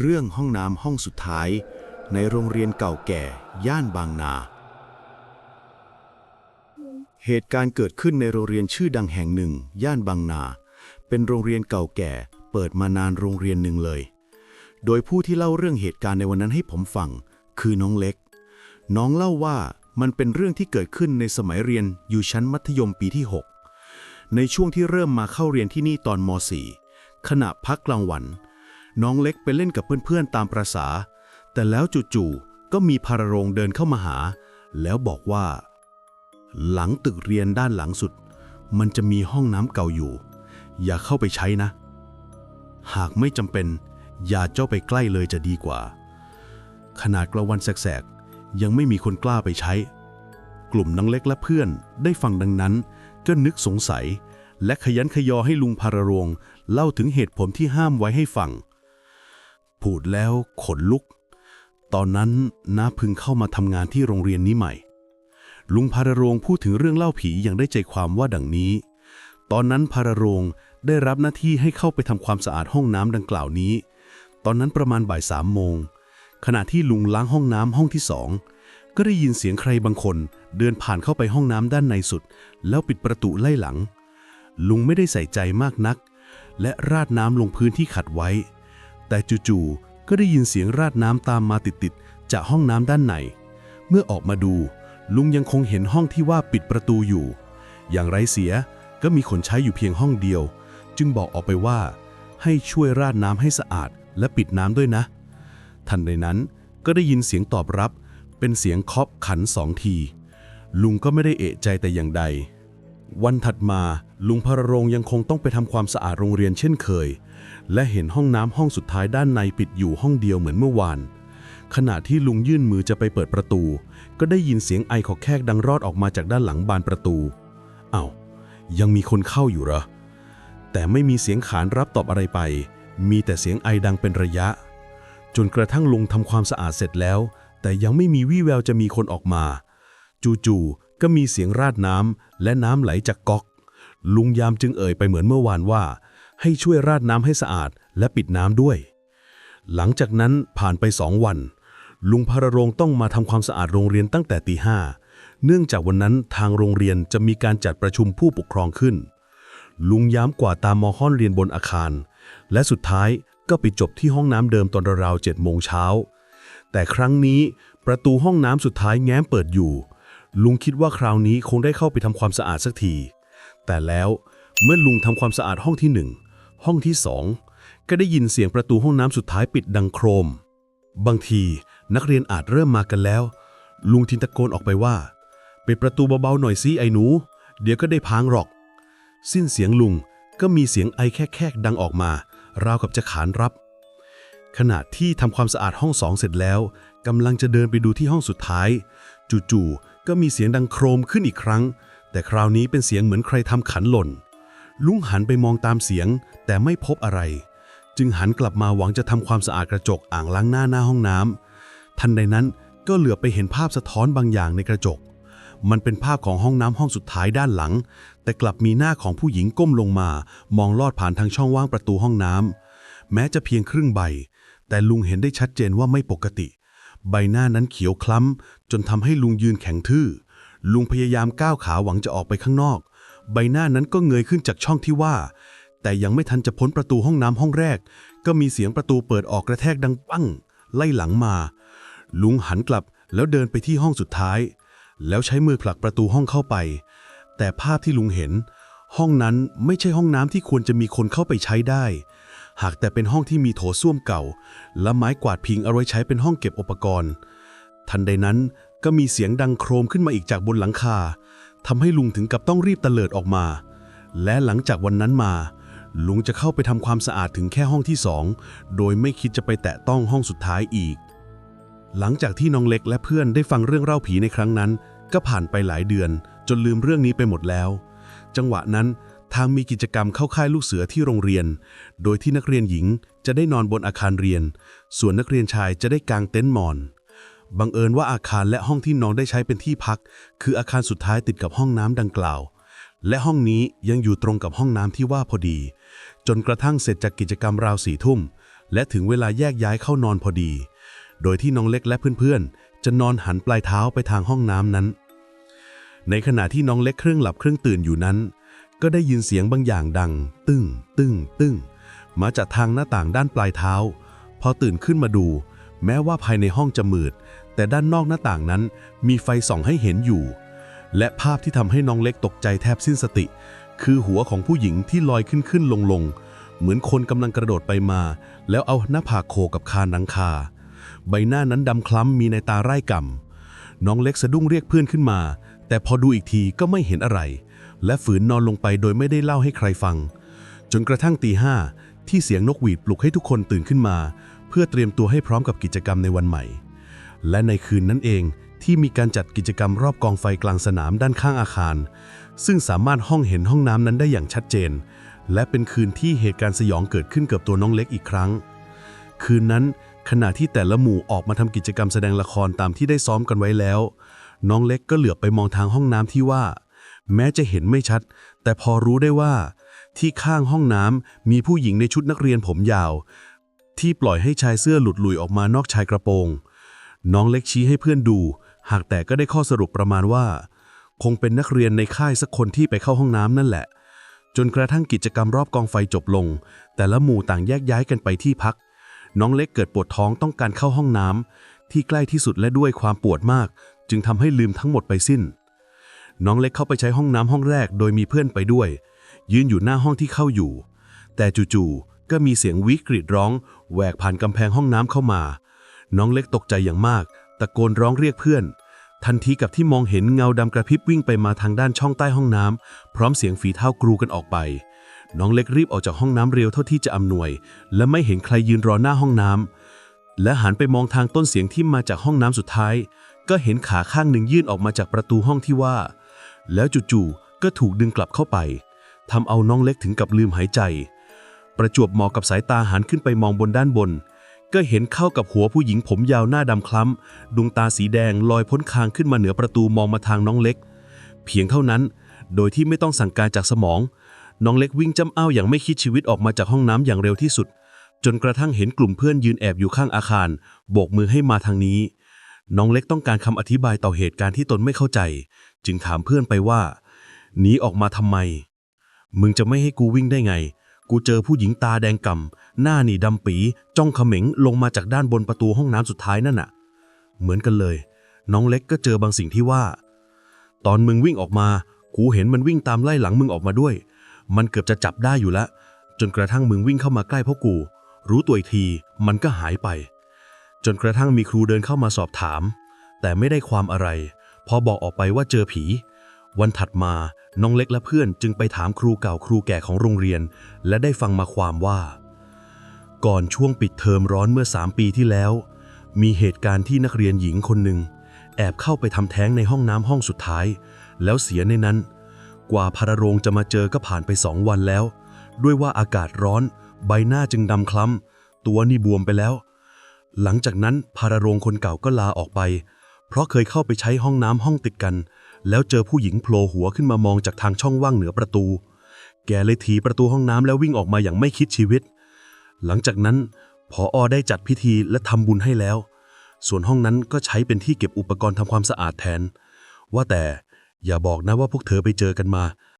เรื่องห้องน้ำห้องสุดท้าย ในโรงเรียนเก่าแก่ย่านบางนา เหตุการณ์เกิดขึ้นในโรงเรียนชื่อดังแห่งหนึ่ง ย่านบางนา เป็นโรงเรียนเก่าแก่เปิดมานานโรงเรียนหนึ่งเลย โดยผู้ที่เล่าเรื่องเหตุการณ์ในวันนั้นให้ผมฟัง คือน้องเล็ก น้องเล่าว่ามันเป็นเรื่องที่เกิดขึ้นในสมัยเรียนอยู่ชั้นมัธยมปีที่ 6 ในช่วงที่เริ่มมาเข้าเรียนที่นี่ตอนม .4 ขณะพักกลางวัน น้องเล็กไปเล่นกับเพื่อนๆตามประษา แต่แล้วจู่ๆก็มีพาราโรงเดินเข้ามาหา แล้วบอกว่า หลังตึกเรียนด้านหลังสุด มันจะมีห้องน้ำเก่าอยู่ อย่าเข้าไปใช้นะ หากไม่จำเป็น อย่าเจ้าไปใกล้เลยจะดีกว่า ขนาดกลางวันแสกๆ ยังไม่มีคนกล้าไปใช้ กลุ่มน้องเล็กและเพื่อนได้ฟังดังนั้น ก็นึกสงสัยและขยันขยอให้ลุงพาราโรงเล่าถึงเหตุผลที่ห้ามไว้ให้ฟัง พูดแล้วขนลุก ตอนนั้นน้าพึงเข้ามาทำงานที่โรงเรียนนี้ใหม่ ลุงพาราโรงพูดถึงเรื่องเล่าผีอย่างได้ใจความว่าดังนี้ ตอนนั้นพาราโรงได้รับหน้าที่ให้เข้าไปทำความสะอาดห้องน้ำดังกล่าวนี้ ตอนนั้นประมาณบ่ายสามโมง ขณะที่ลุงล้างห้องน้ำห้องที่สองก็ได้ยินเสียงใครบางคน เดินผ่านเข้าไปห้องน้ำด้านในสุด แล้วปิดประตูไล่หลัง ลุงไม่ได้ใส่ใจมากนัก และราดน้ำลงพื้นที่ขัดไว้ แต่จู่ๆก็ได้ยินเสียงราดน้ำตามมาติดๆจากห้องน้ำด้านใน เมื่อออกมาดู ลุงยังคงเห็นห้องที่ว่าปิดประตูอยู่ อย่างไรเสียก็มีคนใช้อยู่เพียงห้องเดียว จึงบอกออกไปว่า ให้ช่วยราดน้ำให้สะอาดและปิดน้ำด้วยนะ ทันใดนั้นก็ได้ยินเสียงตอบรับ เป็นเสียงเคาะขันสองที ลุงก็ไม่ได้เอะใจแต่อย่างใด วันถัดมาลุงพระรงยังคงต้องไปทำความสะอาดโรงเรียนเช่นเคย และเห็นห้องน้ำห้องสุดท้ายด้านในปิดอยู่ห้องเดียวเหมือนเมื่อวาน ขณะที่ลุงยื่นมือจะไปเปิดประตู ก็ได้ยินเสียงไอของแขกดังรอดออกมาจากด้านหลังบานประตูอา้าวยังมีคนเข้าอยู่เหรอ แต่ไม่มีเสียงขานรับตอบอะไรไป มีแต่เสียงไอดังเป็นระยะ จนกระทั่งลุงทำความสะอาดเสร็จแล้ว แต่ยังไม่มีวี่แววจะมีคนออกมา จู่ๆ ก็มีเสียงราดน้ำและน้ำไหลจากก๊อก ลุงยามจึงเอ่ยไปเหมือนเมื่อวานว่า ให้ช่วยราดน้ำให้สะอาดและปิดน้ำด้วย หลังจากนั้นผ่านไปสองวัน ลุงพระรงต้องมาทำความสะอาดโรงเรียนตั้งแต่ตีห้าเนื่องจากวันนั้นทางโรงเรียนจะมีการจัดประชุมผู้ปกครองขึ้น ลุงย้ำกว่าดตามมอห้อนเรียนบนอาคาร และสุดท้ายก็ไปจบที่ห้องน้ำเดิมตอนราวเจ็ดโมงเช้าแต่ครั้งนี้ประตูห้องน้ำสุดท้ายแง้มเปิดอยู่ ลุงคิดว่าคราวนี้คงได้เข้าไปทำความสะอาดสักที แต่แล้วเมื่อลุงทำความสะอาดห้องที่หนึ่งห้องที่สองก็ได้ยินเสียงประตูห้องน้ำสุดท้ายปิดดังโครม บางทีนักเรียนอาจเริ่มมากันแล้ว ลุงทินตะโกนออกไปว่าปิดประตูเบาๆหน่อยสิไอ้หนู เดี๋ยวก็ได้พังหรอก สิ้นเสียงลุงก็มีเสียงไอแคกๆดังออกมา ราวกับจะขานรับ ขณะที่ทำความสะอาดห้องสองเสร็จแล้วกำลังจะเดินไปดูที่ห้องสุดท้าย จู่ๆก็มีเสียงดังโครมขึ้นอีกครั้ง แต่คราวนี้เป็นเสียงเหมือนใครทำขันหล่น ลุงหันไปมองตามเสียง แต่ไม่พบอะไร จึงหันกลับมาหวังจะทำความสะอาดกระจกอ่างล้างหน้าหน้าห้องน้ำทันใดนั้นก็เหลือไปเห็นภาพสะท้อนบางอย่างในกระจก มันเป็นภาพของห้องน้ำห้องสุดท้ายด้านหลัง แต่กลับมีหน้าของผู้หญิงก้มลงมา มองลอดผ่านทางช่องว่างประตูห้องน้ำแม้จะเพียงครึ่งใบ แต่ลุงเห็นได้ชัดเจนว่าไม่ปกติ ใบหน้านั้นเขียวคล้ำ จนทำให้ลุงยืนแข็งทื่อ ลุงพยายามก้าวขาหวังจะออกไปข้างนอก ใบหน้านั้นก็เงยขึ้นจากช่องที่ว่า แต่ยังไม่ทันจะพ้นประตูห้องน้ำห้องแรก ก็มีเสียงประตูเปิดออกกระแทกดังปั้ง ไล่หลังมา ลุงหันกลับแล้วเดินไปที่ห้องสุดท้าย แล้วใช้มือผลักประตูห้องเข้าไป แต่ภาพที่ลุงเห็น ห้องนั้นไม่ใช่ห้องน้ำที่ควรจะมีคนเข้าไปใช้ได้ หากแต่เป็นห้องที่มีโถส้วมเก่า และไม้กวาดพิงเอาไว้ใช้เป็นห้องเก็บอุปกรณ์ ทันใดนั้นก็มีเสียงดังโครมขึ้นมาอีกจากบนหลังคาทำให้ลุงถึงกับต้องรีบตะเลิดออกมา และหลังจากวันนั้นมา ลุงจะเข้าไปทำความสะอาดถึงแค่ห้องที่สองโดยไม่คิดจะไปแตะต้องห้องสุดท้ายอีก หลังจากที่น้องเล็กและเพื่อนได้ฟังเรื่องเล่าผีในครั้งนั้น ก็ผ่านไปหลายเดือน จนลืมเรื่องนี้ไปหมดแล้ว จังหวะนั้น ทางมีกิจกรรมเข้าค่ายลูกเสือที่โรงเรียน โดยที่นักเรียนหญิงจะได้นอนบนอาคารเรียน ส่วนนักเรียนชายจะได้กางเต็นท์มอน บังเอิญว่าอาคารและห้องที่น้องได้ใช้เป็นที่พัก คืออาคารสุดท้ายติดกับห้องน้ำดังกล่าว และห้องนี้ยังอยู่ตรงกับห้องน้ำที่ว่าพอดี จนกระทั่งเสร็จจากกิจกรรมราวสี่ทุ่ม และถึงเวลาแยกย้ายเข้านอนพอดี โดยที่น้องเล็กและเพื่อนๆ จะนอนหันปลายเท้าไปทางห้องน้ำนั้น ในขณะที่น้องเล็กเครื่องหลับเครื่องตื่นอยู่นั้น ก็ได้ยินเสียงบางอย่างดัง ตึ้ง ตึ้ง ตึ้ง มาจากทางหน้าต่างด้านปลายเท้า พอตื่นขึ้นมาดู แม้ว่าภายในห้องจะมืด แต่ด้านนอกหน้าต่างนั้น มีไฟส่องให้เห็นอยู่ และภาพที่ทำให้น้องเล็กตกใจแทบสิ้นสติ คือหัวของผู้หญิงที่ลอยขึ้นขึ้นลงลงเหมือนคนกำลังกระโดดไปมา แล้วเอาหน้าผากโขกกับคานหลังคา ใบหน้านั้นดำคล้ำมีในตาไร่ก่ำน้องเล็กสะดุ้งเรียกเพื่อนขึ้นมา แต่พอดูอีกทีก็ไม่เห็นอะไร และฝืนนอนลงไปโดยไม่ได้เล่าให้ใครฟัง จนกระทั่งตีห้าที่เสียงนกหวีดปลุกให้ทุกคนตื่นขึ้นมา เพื่อเตรียมตัวให้พร้อมกับกิจกรรมในวันใหม่ และในคืนนั้นเองที่มีการจัดกิจกรรมรอบกองไฟกลางสนามด้านข้างอาคาร ซึ่งสามารถห้องเห็นห้องน้ำนั้นได้อย่างชัดเจน และเป็นคืนที่เหตุการณ์สยองเกิดขึ้นกับตัวน้องเล็กอีกครั้ง คืนนั้นขณะที่แต่ละหมู่ออกมาทำกิจกรรมแสดงละครตามที่ได้ซ้อมกันไว้แล้ว น้องเล็กก็เหลือบไปมองทางห้องน้ำที่ว่า แม้จะเห็นไม่ชัด แต่พอรู้ได้ว่า ที่ข้างห้องน้ำมีผู้หญิงในชุดนักเรียนผมยาว ที่ปล่อยให้ชายเสื้อหลุดหลุยออกมานอกชายกระโปรง น้องเล็กชี้ให้เพื่อนดู หากแต่ก็ได้ข้อสรุปประมาณว่า คงเป็นนักเรียนในค่ายสักคนที่ไปเข้าห้องน้ำนั่นแหละ จนกระทั่งกิจกรรมรอบกองไฟจบลง แต่ละหมู่ต่างแยกย้ายกันไปที่พัก น้องเล็กเกิดปวดท้องต้องการเข้าห้องน้ำที่ใกล้ที่สุดและด้วยความปวดมาก จึงทำให้ลืมทั้งหมดไปสิ้น น้องเล็กเข้าไปใช้ห้องน้ำห้องแรกโดยมีเพื่อนไปด้วย ยืนอยู่หน้าห้องที่เข้าอยู่ แต่จู่ๆก็มีเสียงวิกฤตร้องแหวกผ่านกำแพงห้องน้ำเข้ามา น้องเล็กตกใจอย่างมาก ตะโกนร้องเรียกเพื่อน ทันทีกับที่มองเห็นเงาดำกระพริบวิ่งไปมาทางด้านช่องใต้ห้องน้ำพร้อมเสียงฝีเท้ากรูกันออกไป น้องเล็กรีบออกจากห้องน้ำเร็วเท่าที่จะอำนวย และไม่เห็นใครยืนรอหน้าห้องน้ำและหันไปมองทางต้นเสียงที่มาจากห้องน้ำสุดท้ายก็เห็นขาข้างหนึ่งยื่นออกมาจากประตูห้องที่ว่า แล้วจู่ๆ ก็ถูกดึงกลับเข้าไป ทำเอาน้องเล็กถึงกับลืมหายใจ ประจวบเหมาะกับสายตาหันขึ้นไปมองบนด้านบน ก็เห็นเข้ากับหัวผู้หญิงผมยาวหน้าดำคล้ำ ดวงตาสีแดงลอยพ้นคางขึ้นมาเหนือประตูมองมาทางน้องเล็ก เพียงเท่านั้น โดยที่ไม่ต้องสั่งการจากสมอง น้องเล็กวิ่งจ้ำอ้าวอย่างไม่คิดชีวิตออกมาจากห้องน้ำอย่างเร็วที่สุด จนกระทั่งเห็นกลุ่มเพื่อนยืนแอบอยู่ข้างอาคาร โบกมือให้มาทางนี้น้องเล็กต้องการคำอธิบายต่อเหตุการณ์ที่ตนไม่เข้าใจ จึงถามเพื่อนไปว่า หนีออกมาทำไม มึงจะไม่ให้กูวิ่งได้ไง กูเจอผู้หญิงตาแดงก่ำหน้าหนีดำปี จ้องเขม็งลงมาจากด้านบนประตูห้องน้ำสุดท้ายนั่นน่ะ เหมือนกันเลย น้องเล็กก็เจอบางสิ่งที่ว่า ตอนมึงวิ่งออกมา กูเห็นมันวิ่งตามไล่หลังมึงออกมาด้วย มันเกือบจะจับได้อยู่แล้วจนกระทั่งมึงวิ่งเข้ามาใกล้พวกกู รู้ตัวอีกทีมันก็หายไป จนกระทั่งมีครูเดินเข้ามาสอบถาม แต่ไม่ได้ความอะไร พอบอกออกไปว่าเจอผี วันถัดมาน้องเล็กและเพื่อนจึงไปถามครูเก่าครูแก่ของโรงเรียน และได้ฟังมาความว่า ก่อนช่วงปิดเทอมร้อนเมื่อสามปีที่แล้ว มีเหตุการณ์ที่นักเรียนหญิงคนหนึ่ง แอบเข้าไปทำแท้งในห้องน้ำห้องสุดท้าย แล้วเสียในนั้น กว่าพาราโรงจะมาเจอก็ผ่านไปสองวันแล้ว ด้วยว่าอากาศร้อน ใบหน้าจึงดำคล้ำตัวนี่บวมไปแล้ว หลังจากนั้นพาราโรงคนเก่าก็ลาออกไป เพราะเคยเข้าไปใช้ห้องน้ำห้องติดกัน แล้วเจอผู้หญิงโผล่หัวขึ้นมามองจากทางช่องว่างเหนือประตู แกเลยถีประตูห้องน้ำแล้ววิ่งออกมาอย่างไม่คิดชีวิต หลังจากนั้นพออได้จัดพิธีและทำบุญให้แล้ว ส่วนห้องนั้นก็ใช้เป็นที่เก็บอุปกรณ์ทำความสะอาดแทน ว่าแต่อย่าบอกนะว่าพวกเธอไปเจอกันมา